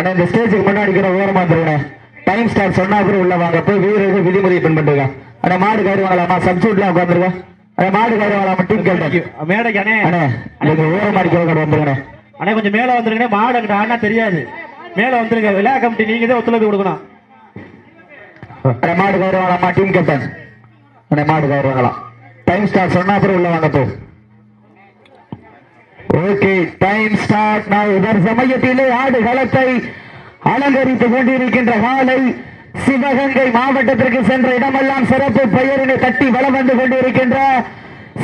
அண்ணா இந்த ஸ்டேஜுக்கு முன்னாடி இருக்கிற ஓரமா வந்துருங்க டைம் ஸ்டார் சொன்னா அப்புறம் உள்ள வாங்க. போய் வீரர்கள் விதிமுறையை பின்பற்றுங்க. அண்ணா மாடு கயிறு வாங்கலாமா சப்ஸ்டியூட்லாம் உட்காந்துருங்க அண்ணா மாடு கயிறு வாங்கலாமா டீம் கேட்டேன் மேடைக்கு அண்ணே அண்ணா நீங்க ஓரமா இருக்கிறவங்க வந்துருங்க அண்ணே கொஞ்சம் மேல வந்துருங்க மாடு அங்கிட்ட ஆனா தெரியாது. மேல வந்துருங்க. விழா கமிட்டி நீங்க தான் ஒத்துழைப்பு கொடுக்கணும். மாடு கயிறு வாங்கலாமா டீம் கேப்டன் அண்ணா மாடு கயிறு வாங்கலாம் டைம் ஸ்டார் சொன்னா அப்புறம் உள்ள வாங்க போ ஓகே டைம் ஸ்டார்ட் நான் இதர் சமயத்திலே ஆடு களத்தை அலங்கரித்துக் கொண்டிருக்கின்ற காலை சிவகங்கை மாவட்டத்திற்கு சென்ற இடமெல்லாம் சிறப்பு பெயரினை தட்டி வலம் வந்து கொண்டிருக்கின்ற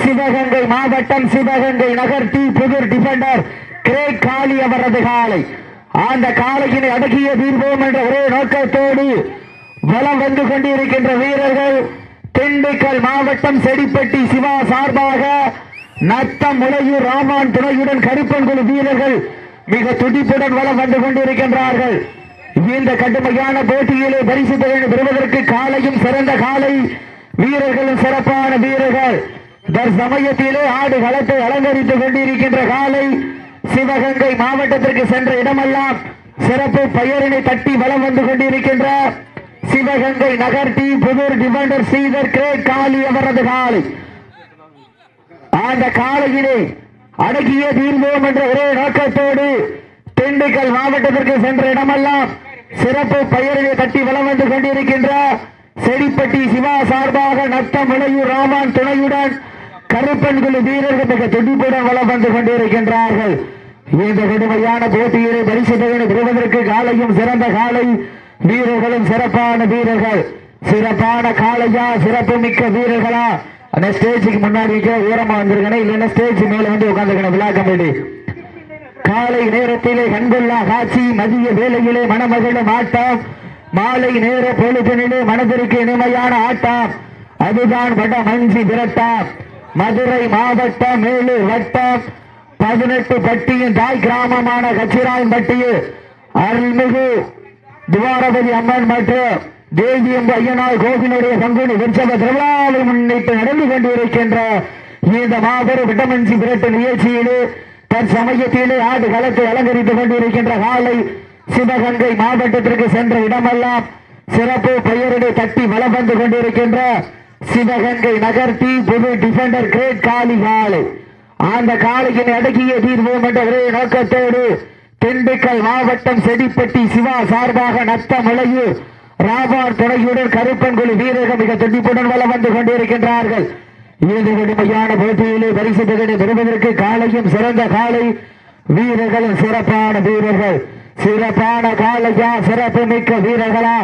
சிவகங்கை மாவட்டம் சிவகங்கை நகர் T Pudur defender grey Kali அவரது காலை. அந்த காலையினை அடக்கிய தீர்வோம் என்ற ஒரே நோக்கத்தோடு வலம் வந்து கொண்டிருக்கின்ற வீரர்கள் திண்டுக்கல் மாவட்டம் செடிப்பட்டி சிவா சார்பாக நத்தம் முளையூர் ராமான் துணையுடன் கருப்பன்குழு வீரர்கள் மிக துடிப்புடன் வலம் வந்து கொண்டிருக்கின்றார்கள். இந்த கடுமையான போட்டியிலே பரிசு தொகை பெறுவதற்கு காலையும் சிறந்த காலை வீரர்களும் சிறப்பான வீரர்கள். தற்சமயத்திலே ஆடு களத்தை அலங்கரித்துக் கொண்டிருக்கின்ற காலை சிவகங்கை மாவட்டத்திற்கு சென்ற இடமெல்லாம் சிறப்பு பெயரினை தட்டி வலம் வந்து கொண்டிருக்கின்ற சிவகங்கை நகர் T Pudur defender Sridhar great Kali அவரது காலை. அந்த காலையிலே அடக்கிய தீர்வோம் என்ற ஒரே நோக்கத்தோடு திண்டுக்கல் மாவட்டத்திற்கு சென்ற இடமெல்லாம் சிறப்பு பெயரிலே தட்டி வலம் வந்து கொண்டிருக்கின்ற செடிப்பட்டி சிவா சார்பாக நத்தம் விளையூர் ராமான் துணையுடன் கருப்பன் குழு வீரர்கள் மிக துடிப்புடன் வலம் வந்து கொண்டிருக்கின்றார்கள். இந்த கடுமையான போட்டியிலே பரிசு தொகையை பெறுவதற்கு காலையும் சிறந்த காலை வீரர்களும் சிறப்பான வீரர்கள். சிறப்பான காலையா சிறப்பு மிக்க வீரர்களா? அந்த ஸ்டேஜுக்கு முன்னாடி இருக்க ஓரமா வந்திருக்கணும் இல்லைன்னா ஸ்டேஜ் மேல வந்து உட்காந்துருக்கணும் விழா கமிட்டி காலை நேரத்திலே கண்கொள்ளா காட்சி மதிய வேலையிலே மணமகளும் ஆட்டம் மாலை நேர பொழுதினிலே மனதிற்கு இனிமையான ஆட்டம் அதுதான் வட மஞ்சி விரட்டம் மதுரை மாவட்டம் மேலூர் வட்டம் பதினெட்டு பட்டியின் தாய் கிராமமான கச்சிராயன்பட்டியில் அருள்மிகு துவாரபதி அம்மன் மற்றும் தேவியம் ஐயனார் கோவிலுடைய பங்குனி உற்சவ திருவிழாவை முன்னிட்டு நடந்து கொண்டிருக்கின்ற இந்த மாபெரும் விட்டமின் சி விரட்டு நிகழ்ச்சியிலே தற்சமயத்திலே ஆடு களத்தை அலங்கரித்துக் கொண்டிருக்கின்ற காலை சிவகங்கை மாவட்டத்திற்கு சென்ற இடமெல்லாம் சிறப்பு பெயரிடை தட்டி வலம் வந்து கொண்டிருக்கின்ற சிவகங்கை நகர்த்தி புது டிஃபெண்டர் கிரேட் காலி காலை அந்த காலையின் அடக்கிய தீர்வோம் என்ற ஒரே நோக்கத்தோடு திண்டுக்கல் மாவட்டம் செடிப்பட்டி சிவா சார்பாக நத்தம் இளையூர் ராபார் துணையுடன் கருப்பன்குழு வீரர்கள் மிக துண்டிப்புடன் வலம் வந்து கொண்டிருக்கின்றார்கள். இந்த கடுமையான போட்டியிலே பரிசு தொகையை பெறுவதற்கு காலையும் சிறந்த காலை வீரர்களும் சிறப்பான வீரர்கள். சிறப்பான காலையா சிறப்பு மிக்க வீரர்களா?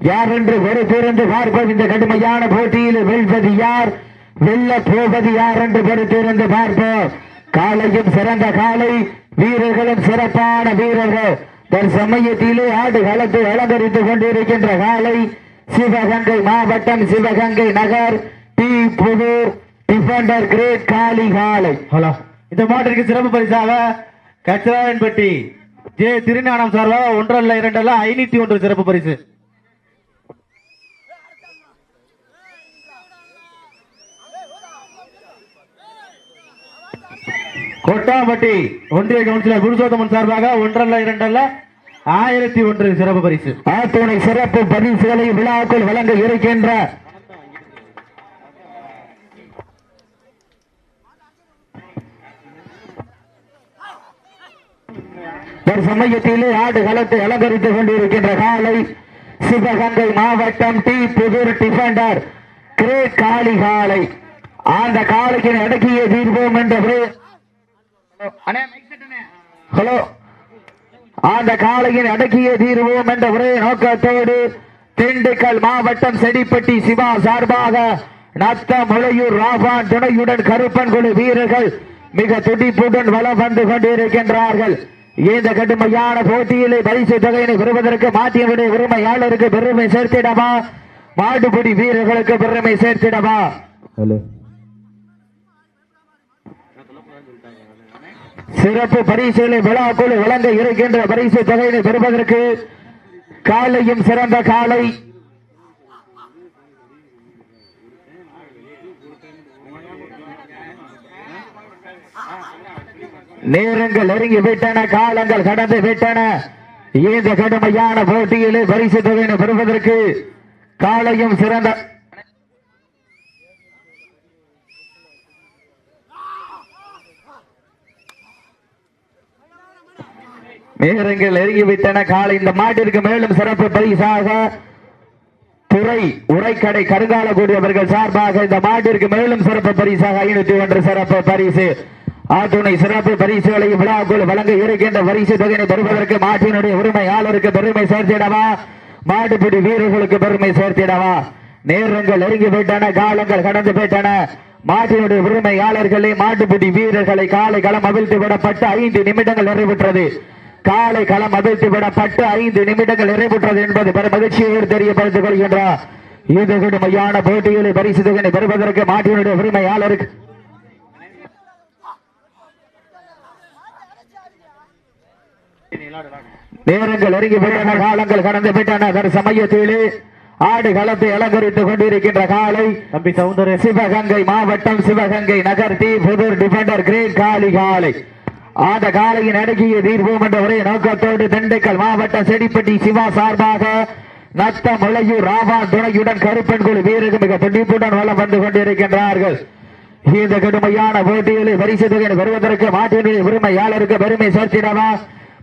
யார் என்று பொறுத்திருந்து பார்ப்போம். இந்த கடுமையான போட்டியில் வெல்வது யார்? வெல்ல போவது யார் என்று பொறுத்திருந்து பார்ப்போம். காலையும் சிறந்த காலை வீரர்களும் சிறப்பான வீரர்கள். தற்சமயத்திலே ஆடு களத்தை அலங்கரித்துக் கொண்டிருக்கின்ற காலை சிவகங்கை மாவட்டம் சிவகங்கை நகர் T. Pudur defender great Kali காலை ஹலோ. இந்த மாட்டிற்கு சிறப்பு பரிசாக கச்சராயன்பட்டி ஜே திருஞானம் சார்பாக ஒன்றல்ல இரண்டல்ல ஐநூத்தி ஒன்று சிறப்பு பரிசு. கொட்டாம்பட்டி ஒன்றிய கவுன்சிலர் குருசோதமன் சார்பாக ஒன்றல்ல இரண்டல்ல ஆயிரத்தி ஒன்று சிறப்பு பரிசு. ஆத்தோனை சிறப்பு பரிசுகளை விழாக்குள் வழங்க இருக்கின்ற ஒரு சமயத்திலே ஆடு களத்தை அலங்கரித்துக் கொண்டிருக்கின்ற காலை சிவகங்கை மாவட்டம் T. Pudur defender grey Kali காலை அந்த காலைக்கு அடக்கிய தீர்வோம் என்ற ஹலோ. அந்த காலையின் அடக்கிய தீர்வோம் என்ற ஒரே நோக்கத்தோடு திண்டுக்கல் மாவட்டம் செடிப்பட்டி சிவா சார்பாக நத்த முளையூர் ராபான் துணையுடன் கருப்பன் குழு வீரர்கள் மிக துடிப்புடன் வலம் வந்து கொண்டிருக்கின்றார்கள். இந்த கடுமையான போட்டியிலே பரிசு தொகையினை பெறுவதற்கு மாற்றியவுடைய உரிமையாளருக்கு பெருமை சேர்த்திடவா? மாடுபிடி வீரர்களுக்கு பெருமை சேர்த்திடவா? சிறப்பு பரிசுகளை விழாக்குழு வழங்க இருக்கின்ற பரிசு தொகையினை பெறுவதற்கு காலையும் சிறந்த காலை. நேரங்கள் நெருங்கி விட்டன காலங்கள் கடந்து விட்டன. இந்த கடுமையான போட்டியிலே பரிசு தொகையினை பெறுவதற்கு காலையும் சிறந்த நேரங்கள் நெருங்கிவிட்டன. காலை இந்த மாட்டிற்கு மேலும் சிறப்பு பரிசாக துறை உரைக்கடை கருங்காலக்குடி அவர்கள் சார்பாக இந்த மாட்டிற்கு மேலும் சிறப்பு பரிசாக ஐநூத்தி ஒன்று சிறப்பு பரிசு. ஆத்துணை சிறப்பு பரிசுகளை விழாக்குள் வழங்க இருக்கின்ற பரிசு தொகையை பெறுவதற்கு மாட்டினுடைய உரிமையாளருக்கு பெருமை சேர்த்திடவா? மாட்டுப்பிடி வீரர்களுக்கு பெருமை சேர்த்திடவா? நேரங்கள் நெருங்கி போயிட்டன காலங்கள் கடந்து போயிட்டன. மாட்டினுடைய உரிமையாளர்களை மாட்டுப்பிடி வீரர்களை காலை களம் அவிழ்த்து விடப்பட்டு ஐந்து நிமிடங்கள் நிறைவுற்றது. காலை களம் அவிழ்த்து விடப்பட்டு ஐந்து நிமிடங்கள் நிறைவுற்றது என்பது பெரும் மகிழ்ச்சியோடு தெரியப்படுத்திக் கொள்கின்றார் இது கடுமையான போட்டிகளை பரிசு தொகையினை பெறுவதற்கு மாட்டினுடைய உரிமையாளருக்கு நேரங்கள் நெருங்கி விட்டன காலங்கள் கடந்து விட்டன. அதன் சமயத்திலே ஆடு களத்தை அலங்கரித்துக் கொண்டிருக்கின்ற காலை தம்பி சவுந்தரே சிவகங்கை மாவட்டம் சிவகங்கை நகர் T Pudur defender great Kali காலை. அந்த காலையின் அடக்கிய தீர்வோம் என்ற ஒரே நோக்கத்தோடு திண்டுக்கல் மாவட்டம் செடிப்பட்டி சிவா சார்பாக நத்த முளையூர் ராவான் துணையுடன் கருப்பெண் குழு வீரர்கள் மிக துடிப்புடன் வளம் வந்து கொண்டிருக்கின்றார்கள். இந்த கடுமையான போட்டிகளை பரிசு தொகையை வருவதற்கு மாட்டினுடைய உரிமையாளருக்கு பெருமை சேர்த்திடவா?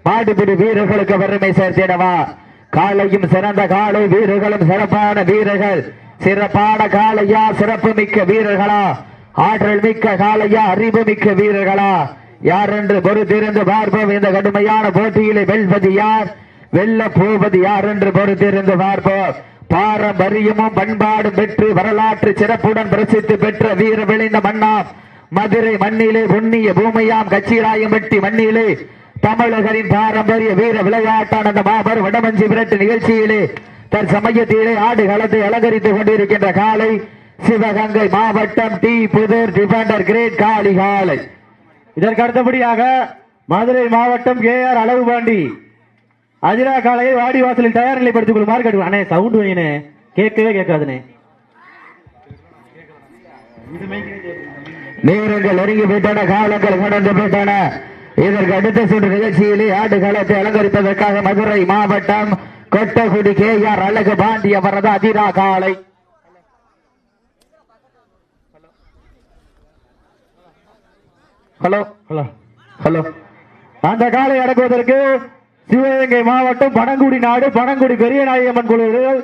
மாட்டுப்பிடி வீரர்களுக்கு பெருமை சேர்த்திடவா? காலையும் சிறந்த காலை வீரர்களும் சிறப்பான வீரர்கள். சிறப்பான காலையா? சிறப்பு மிக்க வீரர்களா? ஆற்றல் மிக்க காலையா? அறிவு மிக்க வீரர்களா? யார் என்று பொறுத்திருந்து பார்ப்போம். இந்த கடுமையான போட்டியிலே வெல்வது யார்? வெல்ல போவது யார் என்று பொறுத்திருந்து பார்ப்போம். பாரம்பரியமும் பண்பாடும் பெற்று வரலாற்று சிறப்புடன் பிரசித்தி பெற்ற வீர விளைந்த மன்னாம் மதுரை மண்ணிலே புண்ணிய பூமியாம் கச்சிராயம் வெட்டி மண்ணிலே தமிழகரின் பாரம்பரிய வீர விளையாட்டான அந்த மாபெரும் வடமஞ்சி விரட்டு நிகழ்ச்சியிலே தற்சமயத்திலே ஆடு களத்தை அலங்கரித்துக் கொண்டிருக்கின்ற காலை சிவகங்கை மாவட்டம் T Pudur defender great Kali காலை இதற்கு அடுத்தபடியாக மதுரை மாவட்டம் கே ஆர் அழகுபாண்டி அதிரா காலையை வாடி வாசலில் தயார் நிலைப்படுத்திக் கொள்ளுமாறு கேட்டு அண்ணே சவுண்ட் வைனே கேட்கவே கேட்காதுனே நேரங்கள் நெருங்கி போயிட்டான காலங்கள் கொண்டு போயிட்டான. இதற்கு அடுத்த சுற்று நிகழ்ச்சியிலே ஆண்டு காலத்தை அலங்கரிப்பதற்காக மதுரை மாவட்டம் கொட்டகுடி கே ஆர் அழகு பாண்டிய வரத அதிரா காலை ஹலோ ஹலோ ஹலோ. அந்த காலை அடக்குவதற்கு சிவகங்கை மாவட்டம் பனங்குடி நாடு பனங்குடி பெரிய நாயம்மன் குழுவினர்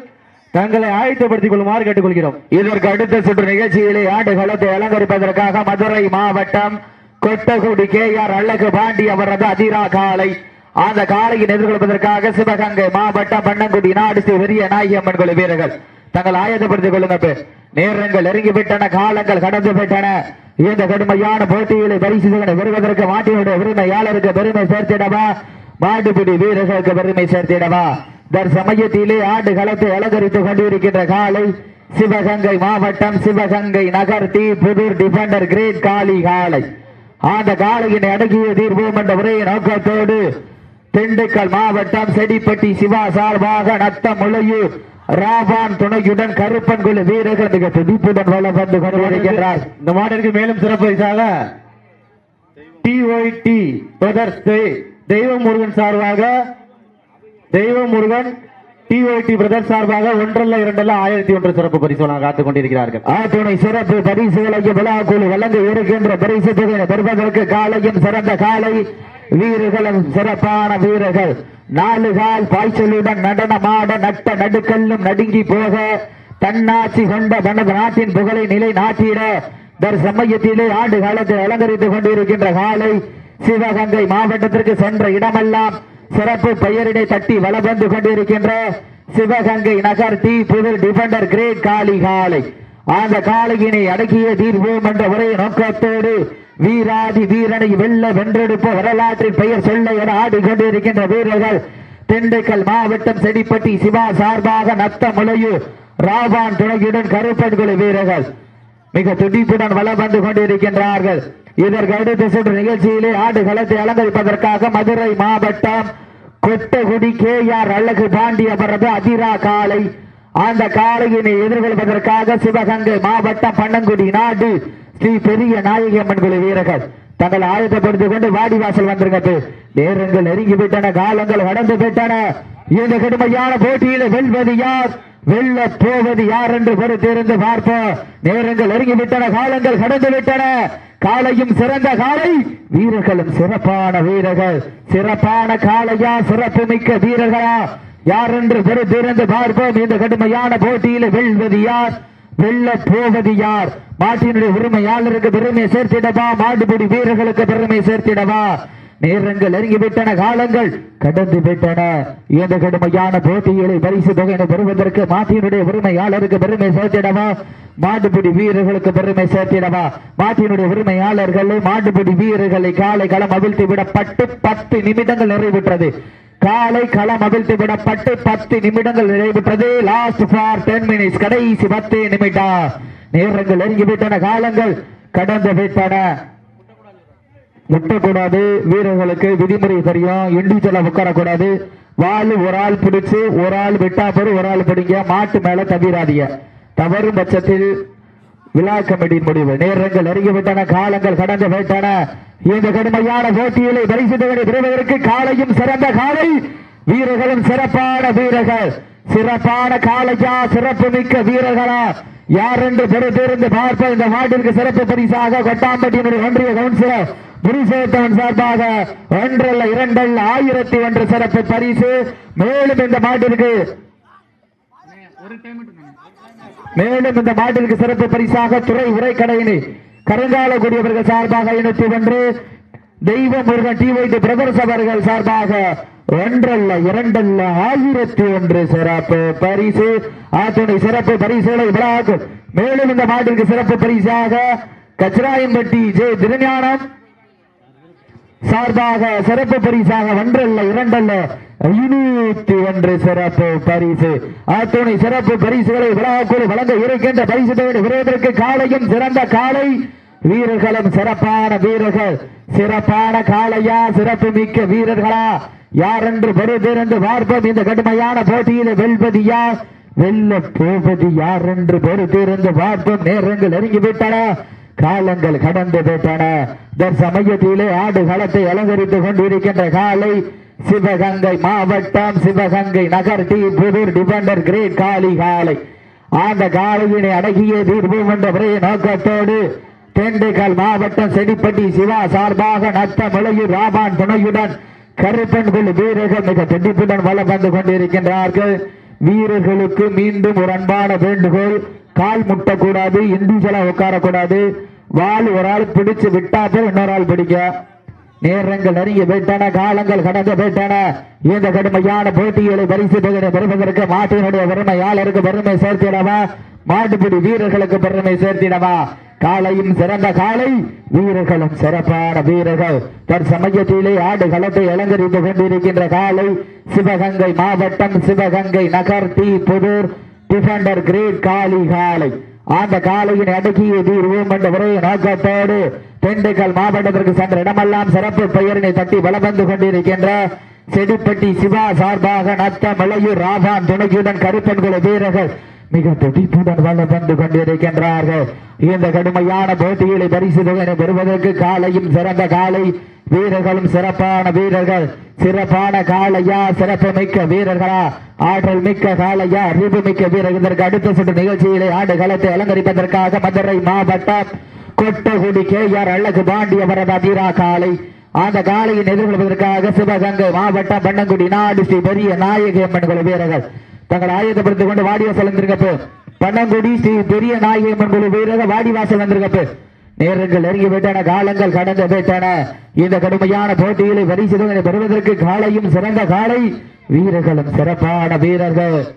தங்களை ஆயத்தப்படுத்திக் கொள்ளுமாறு கேட்டுக்கொள்கிறோம். இதற்கு அடுத்த சுற்று நிகழ்ச்சியிலே ஆண்டு காலத்தை அலங்கரிப்பதற்காக மதுரை மாவட்டம் கொட்டகுடி கே ஆர் அழகு பாண்டி அவரது அதிரா காலை அந்த காலையை எதிர்கொள்வதற்காக சிவகங்கை மாவட்டம் பன்னங்குடி நாடு ஸ்ரீ பெரிய நாயம்மன் குழு வீரர்கள் தங்கள் ஆயத்தப்படுத்திக் கொள்ளுங்க நேரங்கள் நெருங்கிவிட்டன காலங்கள் கடந்து விட்டன இந்த கடுமையான போட்டிகளை பரிசு தொகை பெறுவதற்கு மாட்டினுடைய உரிமையாளருக்கு பெருமை சேர்த்திடவா? மாட்டுப்பிடி வீரர்களுக்கு பெருமை சேர்த்திடவா? தற்சமயத்திலே ஆண்டு களத்தை அலங்கரித்துக் கொண்டிருக்கின்ற காலை சிவகங்கை மாவட்டம் சிவகங்கை நகர் T Pudur defender great Kali காலை அந்த காளையினை அடங்கிய தீர்வோம் என்ற ஒரே நோக்கத்தோடு திண்டுக்கல் மாவட்டம் செடிப்பட்டி சிவா சார்பாக நத்த முளையூர் ராபான் துணையுடன் கருப்பன் குழு வீரர்கள் மிக துடிப்புடன் வளம் வந்து கொண்டிருக்கின்றார் இந்த மாட்டிற்கு மேலும் சிறப்பு பரிசாக டிஒய்டி பிரதர்ஸ் தெய்வ முருகன் சார்பாக தெய்வ முருகன் டிஒய்டி பிரதர்ஸ் சார்பாக ஒன்றல்ல இரண்டல்ல ஆயிரத்தி ஒன்று சிறப்பு பரிசு காத்துக் கொண்டிருக்கிறார்கள். ஆத்துணை சிறப்பு பரிசுகளையும் விழாக்குழு வழங்க இருக்கின்ற பரிசு பெறுவதற்கு காலையும் சிறந்த காலை. வீரர்களும் சிறப்பான வீரர்கள். நாலு கால் பாய்ச்சலுடன் நடனமாட நட்ட நடுக்கல்லும் நடுங்கி போக தன்னாட்சி கொண்ட தனது நாட்டின் புகழை நிலை நாட்டிட தற்சமயத்திலே ஆண்டு காலத்தை அலங்கரித்துக் கொண்டிருக்கின்ற காலை சிவகங்கை மாவட்டத்திற்கு சென்ற இடமெல்லாம் சிறப்பு பெயரிடை தட்டி வலம் வந்து கொண்டிருக்கின்ற சிவகங்கை நகர் T Pudur defender great Kali காலை. அந்த காளையினை அடக்கிய தீர்வோம் என்ற ஒரே நோக்கத்தோடு வீராதி வீரனை வெல்ல வென்றெடுப்ப வரலாற்றின் பெயர் சொல்ல என ஆடிக்கொண்டிருக்கின்ற வீரர்கள் திண்டுக்கல் மாவட்டம் செடிப்பட்டி சிவா சார்பாக நத்த முளையூர் ராபான் துணையுடன் கருப்பன்குழு வீரர்கள் மிக துடிப்புடன் வளம் வந்து கொண்டிருக்கின்றார்கள். இதற்கு அடுத்த சென்ற நிகழ்ச்சியிலே ஆடு களத்தை அலங்கரிப்பதற்காக மதுரை மாவட்டம் கொட்டகுடி கே ஆர் அழகு பாண்டியபரது அதிரா காலை அந்த காளையினை எதிர்கொள்வதற்காக சிவகங்கை மாவட்டம் பன்னங்குடி நாடு ஸ்ரீ பெரிய நாயகம்மன் குழு வீரர்கள். தங்கள் ஆயத்தப்படுத்திக் கொண்டு வாடி வாசல் வந்திருக்கிறது நேரங்கள் நெருங்கி விட்டன காலங்கள் கடந்து விட்டன. இந்த கடுமையான போட்டியில வெல்வது யார்? வெல்ல போவது யார் என்று பொறுத்திருந்து பார்ப்போம். நேரங்கள் நெருங்கி விட்டன காலங்கள் கடந்து விட்டன. காலையும் சிறந்த காலை வீரர்களும் சிறப்பான வீரர்கள். சிறப்பான காலையா சிறப்பு மிக்க வீரர்களா? யார் என்று பொறுத்திருந்து பார்ப்போம். இந்த கடுமையான போட்டியில வெல்வது யார்? வெல்ல போவது யார்? மாட்டினுடைய உரிமையாளருக்கு பெருமை சேர்த்திடவா? மாட்டுப்பிடி வீரர்களுக்கு பெருமை சேர்த்திடவா? நேரங்கள் நெருங்கிவிட்டன காலங்கள் கடந்து விட்டன இந்த கடுமையான போட்டிகளை பரிசு தொகையினை பெறுவதற்கு மாட்டியினுடைய உரிமையாளருக்கு பெருமை சேர்த்திடவா? மாட்டுப்பிடி வீரர்களுக்கு பெருமை சேர்த்திடவா? மாட்டியினுடைய உரிமையாளர்கள் மாட்டுப்பிடி வீரர்களை காலை களம் அவிழ்த்து விடப்பட்டு பத்து நிமிடங்கள் நிறைவுற்றது. காலை களம் அவிழ்த்து விடப்பட்டு பத்து நிமிடங்கள் நிறைவுற்றது. லாஸ்ட் ஃபார் டென் மினிட்ஸ் கடைசி பத்து நிமிடம். நேரங்கள் நெருங்கிவிட்டன காலங்கள் கடந்து விட்டன முட்டக்கூடாது வீரர்களுக்கு விதிமுறை தெரியும் இண்டிவிஜுவலா உட்காரக்கூடாது. வால் ஒரு ஆள் பிடிச்சு ஒரு ஆள் விட்டா பிறகு ஒரு ஆள் பிடிங்க மாட்டு மேல தவிராதீங்க. தவறும் பட்சத்தில் விழா கமிட்டியின் முடிவு. நேரங்கள் நெருங்கி காலங்கள் கடந்து விட்டன இந்த கடுமையான போட்டியிலே பரிசு தொகை பெறுவதற்கு காலையும் சிறந்த காலை. வீரர்களும் சிறப்பான வீரர்கள். சிறப்பான காலையா சிறப்பு மிக்க வீரர்களா. யார் என்று பொறுத்திருந்து பார்ப்ப இந்த மாட்டிற்கு சிறப்பு பரிசாக கொட்டாம்பட்டியினுடைய ஒன்றிய கவுன்சிலர் குருசேத்தவன் சார்பாக ஒன்றல்ல இரண்டல்ல ஆயிரத்தி ஒன்று சிறப்பு பரிசு. மேலும் இந்த மாட்டிற்கு மேலும் இந்த மாட்டிற்கு சிறப்பு பரிசாக துறை உரைக்கடையினை கருங்காலக்கூடியவர்கள் சார்பாக ஐநூத்தி ஒன்று. தெய்வ முருகன் டி வைத்து பிரதர்ஸ் அவர்கள் சார்பாக ஒன்றல்ல இரண்டல்ல ஆயிரத்தி ஒன்று சிறப்பு பரிசு. ஆத்துணை சிறப்பு பரிசுகளை விழாக்கும். மேலும் இந்த மாட்டிற்கு சிறப்பு பரிசாக கச்சராயம்பட்டி ஜே திருஞானம். சார்பாக சிறப்பு பரிசாக ஒன்றல்ல இரண்டல்ல ஐநூத்தி ஒன்று சிறப்பு பரிசு. ஆத்துணை சிறப்பு பரிசுகளை விழாக்குழு வழங்க இருக்கின்ற பரிசு தொகை விரைவதற்கு காலையும் சிறந்த காலை வீரர்களும் சிறப்பான வீரர்கள். சிறப்பான காளையா சிறப்பு மிக்க வீரர்களா. யார் என்று பொறுத்திருந்து பார்ப்போம். இந்த கடுமையான போட்டியில வெல்வது யார் வெல்ல போவது யார் என்று பொறுத்திருந்து பார்ப்போம். நேரங்கள் நெருங்கிவிட்டன. காலங்கள் கடந்து விட்டன தற்சமயத்திலே ஆடு களத்தை அலங்கரித்துக் கொண்டிருக்கின்ற காலை சிவகங்கை மாவட்டம் சிவகங்கை நகர் T. Pudur defender great Kali காலை அந்த காலையினை அடகிய தீர்வு என்ற ஒரே நோக்கத்தோடு திண்டுக்கல் மாவட்டம் செடிப்பட்டி சிவா சார்பாக நத்த முளையூர் ராமான் துணையுடன் கருப்பன் குழு வீரர்கள் மிக துடிப்புடன் வலம் வந்து கொண்டிருக்கின்றார்கள். வீரர்களுக்கு மீண்டும் ஒரு அன்பான வேண்டுகோள். கால் முட்டக்கூடாது இண்டிவிஜுவலா உட்காரக்கூடாது. வால் ஒரு ஆள் பிடிச்சு விட்டா போய் இன்னொரு ஆள் பிடிக்க. நேரங்கள் நெருங்கி போயிட்டன காலங்கள் கடந்து போயிட்டன. இந்த கடுமையான போட்டிகளை பரிசு தொகையை பெறுவதற்கு மாட்டினுடைய பெருமையாளருக்கு பெருமை சேர்த்திடவா? மாட்டுப்பிடி வீரர்களுக்கு பெருமை சேர்த்திடவா? காலையும் சிறந்த காலை வீரர்களும் சிறப்பான வீரர்கள். தற்சமயத்திலே ஆடு களத்தை அலங்கரித்துக் கொண்டிருக்கின்ற காலை சிவகங்கை மாவட்டம் சிவகங்கை நகர் T Pudur defender great Kali காலை அந்த காலையின் அடுக்கிய தீர்வோம் என்ற ஒரே நோக்கத்தோடு திண்டுக்கல் மாவட்டத்திற்கு சென்ற இடமெல்லாம் சிறப்பு பெயரினை தட்டி வலம் வந்து கொண்டிருக்கின்ற செடிப்பட்டி சிவா சார்பாக நத்த மலையூர் ராபான் துணைக்குடன் கருப்பன்குல வீரர்கள் மிக துடிப்புடன் வலம் வந்து கொண்டிருக்கின்றார்கள். இந்த கடுமையான போட்டிகளை பரிசு பெறுவதற்கு காலையும் சிறந்த காலை வீரர்களும் சிறப்பான வீரர்கள். சிறப்பான காளையா சிறப்பு மிக்க வீரர்களா? ஆற்றல் மிக்க காலையா அறிவு மிக்க வீரர்கள்? இதற்கு அடுத்த சுற்று நிகழ்ச்சியிலே ஆண்டு காலத்தை அலங்கரிப்பதற்காக மதுரை மாவட்டம் கொட்டகுடி கே ஆர் அழகு பாண்டிய வரதா தீரா காலை. அந்த காலையை எதிர்கொள்வதற்காக சிவகங்கை மாவட்டம் பண்ணங்குடி நாடு ஸ்ரீ பெரிய நாயகி அம்மன் வீரர்கள். தங்கள் ஆயுதப்படுத்திக் கொண்டு வாடிவாசல் வந்திருக்கப்போ. பன்னங்குடி ஸ்ரீ பெரிய நாயகி அம்மன் குழு வாடி வாடிவாசல் வந்திருக்கப்போ. நேரங்கள் நெருங்கி விட்டன காலங்கள் கடந்து விட்டன இந்த கடுமையான போட்டிகளை பரிசுகளை பெறுவதற்கு காலையும் சிறந்த காலை. வீரர்களும் சிறப்பான வீரர்கள்.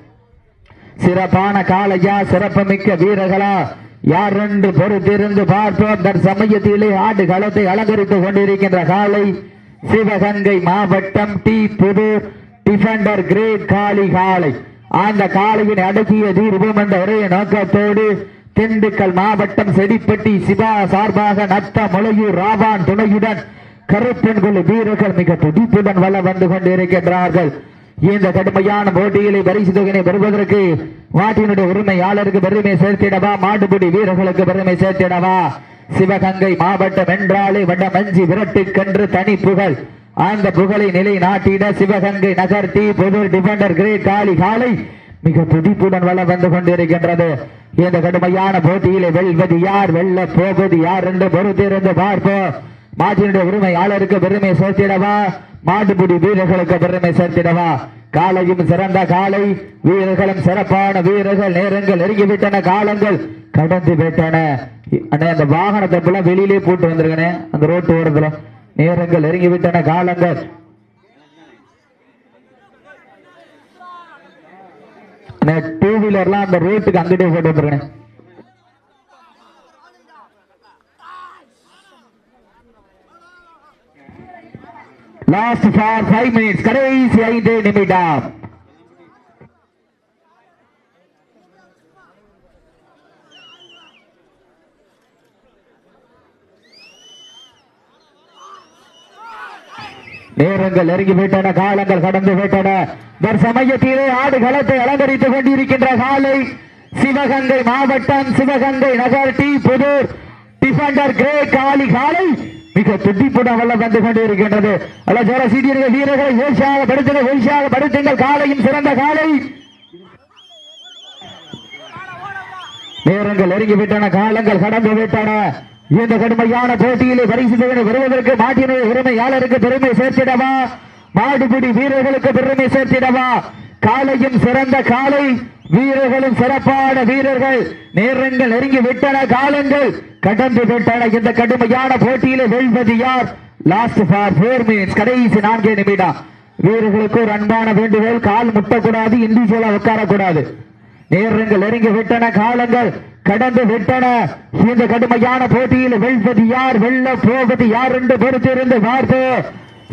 சிறப்பான காலையா சிறப்புமிக்க வீரர்களா. யார் என்று பொறுத்திருந்து பார்ப்போம். தற்சமயத்திலே ஆண்டு களத்தை அலங்கரித்துக் கொண்டிருக்கின்ற காலை சிவகங்கை மாவட்டம் டி புது டிஃபெண்டர் கிரேட் காளி காலை அந்த காளையின் அடக்கிய தீர்வம் என்ற ஒரே நோக்கத்தோடு திண்டுக்கல் மாவட்டம் செடிப்பட்டி சிவா சார்பாக நத்த முளையூர் ராவான் துணையுடன் கருப்பன் குழு வீரர்கள் மிக துடிப்புடன் வள வந்து கொண்டிருக்கின்றார்கள். இந்த கடுமையான போட்டியிலே பரிசு தொகையினை பெறுவதற்கு மாட்டினுடைய உரிமையாளருக்கு பெருமை சேர்த்திடவா? மாட்டுப்பிடி வீரர்களுக்கு பெருமை சேர்த்திடவா? சிவகங்கை மாவட்டம் என்றாலே வடமஞ்சி விரட்டு கன்று தனி புகழ். அந்த புகழை நிலை நாட்டிட சிவகங்கை நகர்த்தி டி பொது டிஃபெண்டர் கிரேட் காலி காலை மிக துடிப்புடன் வளம் வந்து கொண்டிருக்கின்றது. இந்த கடுமையான போட்டியிலே வெல்வது யார்? வெல்ல போவது யார் என்று பொறுத்திருந்து பார்ப்போம் மாட்டினுடைய உரிமையாளருக்கு பெருமை சேர்த்திடவா? மாட்டுப்பிடி வீரர்களுக்கு பெருமை சேர்த்திடவா? காலையும் சிறந்த காலை வீரர்களும் சிறப்பான வீரர்கள் நேரங்கள் நெருங்கிவிட்டன காலங்கள் கடந்து விட்டன. அண்ணே அந்த வாகனத்தை வெளியிலே போட்டு வந்திருக்கேன் அந்த ரோட்டு ஓரத்துல. நேரங்கள் நெருங்கிவிட்டன காலங்கள். டூ வீலர்லாம் அந்த ரோட்டுக்கு அங்கிட்டே போட்டு வந்துருக்கேன் லாஸ்ட் ஃபார் ஃபைவ் மினிட்ஸ் கடைசி ஐந்து நிமிடம். நேரங்கள் நெருங்கி விட்டன காலங்கள் கடந்து விட்டன. தற்சமயத்திலே ஆடு களத்தை அலங்கரித்துக் கொண்டிருக்கின்ற காலை சிவகங்கை மாவட்டம் சிவகங்கை நகர் T Pudur defender grey Kali காலை மிக துடிப்புடன் வல்ல வந்து கொண்டிருக்கின்றது. அல்ல ஜோர சீடியர்கள் வீரர்களை வீழ்ச்சியாக படுத்துங்கள் வீழ்ச்சியாக படுத்துங்கள் காலையும் சிறந்த காலை. நேரங்கள் நெருங்கி விட்டன காலங்கள் கடந்து விட்டன. இந்த கடுமையான போட்டியிலே பரிசு தொகை வருவதற்கு மாட்டினுடைய உரிமையாளருக்கு பெருமை சேர்த்திடவா? மாடுபிடி வீரர்களுக்கு பெருமை சேர்த்திடவா? காலையும் சிறந்த காலை வீரர்களும் சிறப்பான வீரர்கள். நேரங்கள் நெருங்கி விட்டன காலங்கள். கடந்து விட்டன இந்த கடுமையான போட்டியிலே வெல்வது யார்? லாஸ்ட் ஃபார் ஃபோர் மினிட்ஸ் கடைசி நான்கே நிமிடம். வீரர்களுக்கு ஒரு அன்பான வேண்டுகோள். கால் முட்டக்கூடாது இண்டிவிஜுவலா உட்காரக்கூடாது. நேரங்கள் நெருங்கி விட்டன காலங்கள். கடந்து விட்டன. இந்த கடுமையான போட்டியில் வெல்வது யார்? வெல்ல போவது யார் என்று பொறுத்திருந்து பார்த்து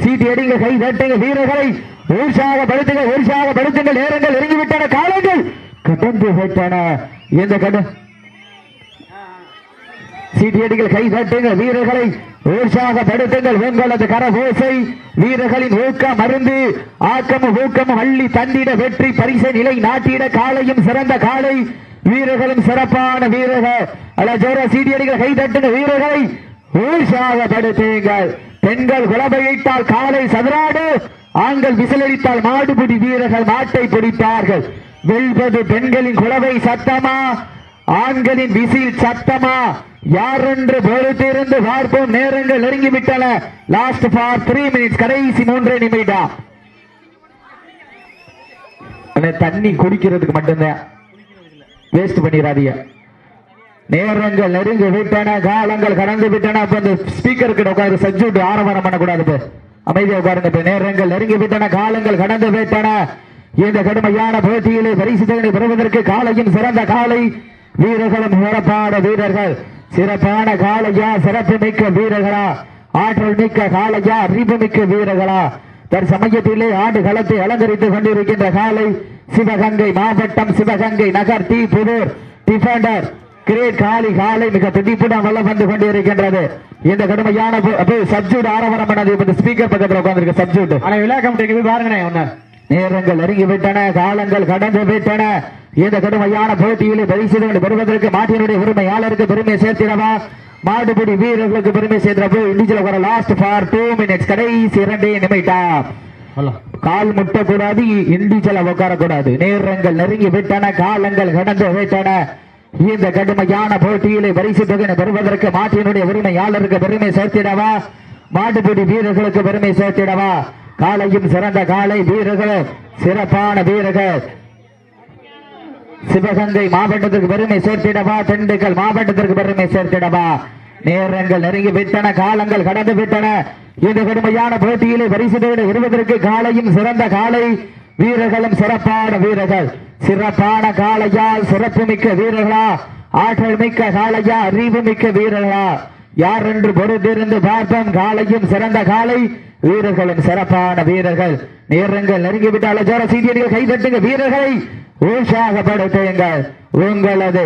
சீட்டி அடிங்க கை தட்டுங்க வீரர்களை உற்சாகப்படுத்துங்க உற்சாகப்படுத்துங்க நேரங்கள் நெருங்கி காலங்கள் கடந்து விட்டன. இந்த கடு சீட்டியடிகள் கை தட்டுங்கள் வீரர்களை உற்சாகப்படுத்துங்கள். உங்களது கரகோசை வீரர்களின் ஊக்கம் மருந்து ஆக்கமும் ஊக்கமும் அள்ளி தந்திட வெற்றி பரிசை நிலை நாட்டிட காலையும் சிறந்த காலை. வீரர்களும் சிறப்பான வீரர்கள். அல்ல ஜோர சீட்டியடிகள் கை தட்டுங்கள் வீரர்களை உற்சாகப்படுத்துங்கள். பெண்கள் குலபையிட்டால் காலை சதுராடு ஆண்கள் விசிலடித்தால் மாடுபிடி வீரர்கள் மாட்டை பிடித்தார்கள் வெல்வது பெண்களின் குலவை சத்தமா? ஆண்களின் விசில் சத்தமா? யார் என்று பொறுத்திருந்து பார்ப்போம். நேரங்கள் நெருங்கி விட்டன லாஸ்ட் ஃபார் த்ரீ மினிட்ஸ் கடைசி மூன்றே நிமிடம். தண்ணி குடிக்கிறதுக்கு மட்டும்தான். வேஸ்ட் பண்ணிடாதீங்க. நேரங்கள் நெருங்கி விட்டன காலங்கள் கடந்து விட்டன அப்ப இந்த ஸ்பீக்கர் கிட்ட உட்காந்து சஜ்ஜூட்டு ஆரவாரம் பண்ணக்கூடாது அமைதியா உட்காருங்க நேரங்கள் நெருங்கி விட்டன காலங்கள் கடந்து விட்டன இந்த கடுமையான போட்டியிலே பரிசு தொகை பெறுவதற்கு காலையும் சிறந்த காலை. வீரர்களும் சிறப்பான வீரர்கள். சிறப்பான காலையா சிறப்பு மிக்க வீரர்களா. ஆற்றல் மிக்க காலையா அறிவு மிக்க வீரர்களா. தற்சமயத்திலே ஆண்டு களத்தை அலங்கரித்துக் கொண்டிருக்கின்ற காலை சிவகங்கை மாவட்டம் சிவகங்கை நகர் T Pudur defender great Kali காலை மிக துடிப்புடன் வல்ல வந்து கொண்டிருக்கின்றது. இந்த கடுமையான சப்ஜூட் ஆரவாரம் பண்ணது. ஸ்பீக்கர் பக்கத்தில் உட்கார்ந்திருக்க. சப்ஜூட் ஆனா விழா கமிட்டிக்கு போய் பாருங்கண்ணே ஒண்ணு. நேரங்கள் நெருங்கி விட்டன காலங்கள் கடந்து விட்டன. இந்த கடுமையான போட்டியிலே பரிசுகளை பெறுவதற்கு மாட்டினுடைய உரிமையாளருக்கு பெருமை சேர்த்திடவா மாடுபிடி வீரர்களுக்கு பெருமை சேர்த்திடப்போ இண்டிஜுவல் வர லாஸ்ட் ஃபார் டூ மினிட்ஸ் கடைசி இரண்டே நிமிடம். கால் முட்டக்கூடாது இண்டிஜுவலா உட்காரக்கூடாது. நேரங்கள் நெருங்கி விட்டன காலங்கள் கடந்து விட்டன. இந்த கடுமையான போட்டியிலே பரிசு தொகை பெறுவதற்கு மாட்டினுடைய உரிமையாளருக்கு பெருமை சேர்த்திடவா மாட்டுப்பிடி வீரர்களுக்கு பெருமை சேர்த்திடவா காலையும் சிறந்த காலை வீரர்கள் சிறப்பான வீரர்கள். சிவகங்கை மாவட்டத்திற்கு பெருமை சேர்த்திடவா? திண்டுக்கல் மாவட்டத்திற்கு பெருமை சேர்த்திடவா? நேரங்கள் நெருங்கி விட்டன காலங்கள் கடந்து விட்டன. இந்த கடுமையான போட்டியிலே பரிசுகளை விடுவதற்கு காலையும் சிறந்த காலை வீரர்களும் சிறப்பான வீரர்கள். சிறப்பான காலையால் சிறப்பு மிக்க வீரர்களா? ஆற்றல் மிக்க காலையா அறிவு மிக்க வீரர்களா? யார் என்று பொறுத்திருந்து பார்ப்போம். காலையும் சிறந்த காலை. வீரர்களும் சிறப்பான வீரர்கள். நேரங்கள் நெருங்கிவிட்டால் ஜோர சீதியடிகள் கைதட்டுங்க. வீரர்களை உற்சாகப்படுத்துங்கள். உங்களது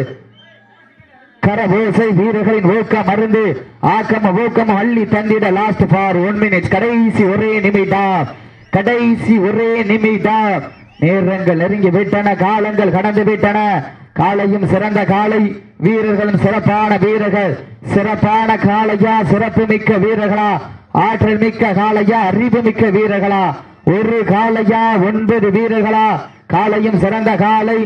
கரபோசை வீரர்களின் ஊக்கம் மருந்து ஆக்கம் ஊக்கம் அள்ளி தந்திட லாஸ்ட் ஃபார் ஒன் மினிட்ஸ் கடைசி ஒரே நிமிடம். கடைசி ஒரே நிமிடம். நேரங்கள் நெருங்கி விட்டன காலங்கள் கடந்து விட்டன. காலையும் சிறந்த காலை வீரர்களும் சிறப்பான வீரர்கள். சிறப்பான காலையா சிறப்பு மிக்க வீரர்களா? ஆற்றல் மிக்க காலையா அறிவு மிக்க வீரர்களா? ஒரு காலையா ஒன்பது வீரர்களா? காலையும் சிறந்த காலை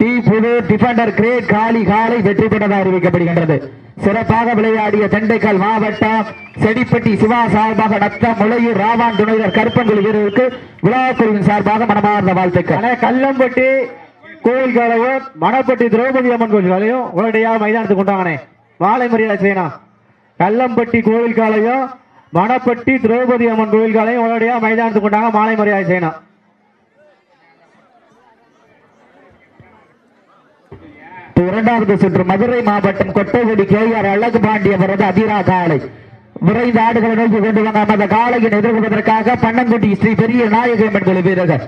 டி புது டிஃபெண்டர் கிரேட் காலி காலை வெற்றி பெற்றதாக அறிவிக்கப்படுகின்றது. சிறப்பாக விளையாடிய திண்டுக்கல் மாவட்டம் செடிப்பட்டி சிவா சார்பாக நத்தம் முளையூர் ராவான் துணைவர் கருப்பங்குடி வீரருக்கு விழாக்குழுவின் சார்பாக மனமார்ந்த வாழ்த்துக்கள். கல்லம்பட்டி கோயில் காலையும் மணப்பட்டி திரௌபதி அம்மன் கோயில் காலையும் உடனடியாக மைதானத்துக்கு கொண்டாங்கண்ணே. மாலை மரியாதை செய்யணும் கல்லம்பட்டி கோயில் காலையும் மணப்பட்டி திரௌபதி அம்மன் கோயில் காலையும் உடனடியாக மைதானத்துக்கு கொண்டாங்க மாலை மரியாதை செய்யணும். இரண்டாவது சுற்று. மதுரை மாவட்டம் கொட்டைகுடி கே ஆர் அழகு பாண்டியவரது அதிரா காலை விரைந்து ஆடுகளை நோக்கி கொண்டு வந்த அந்த காளையின் எதிர்கொள்வதற்காக பன்னங்குடி ஸ்ரீ பெரிய நாயகன் வீரர்கள்.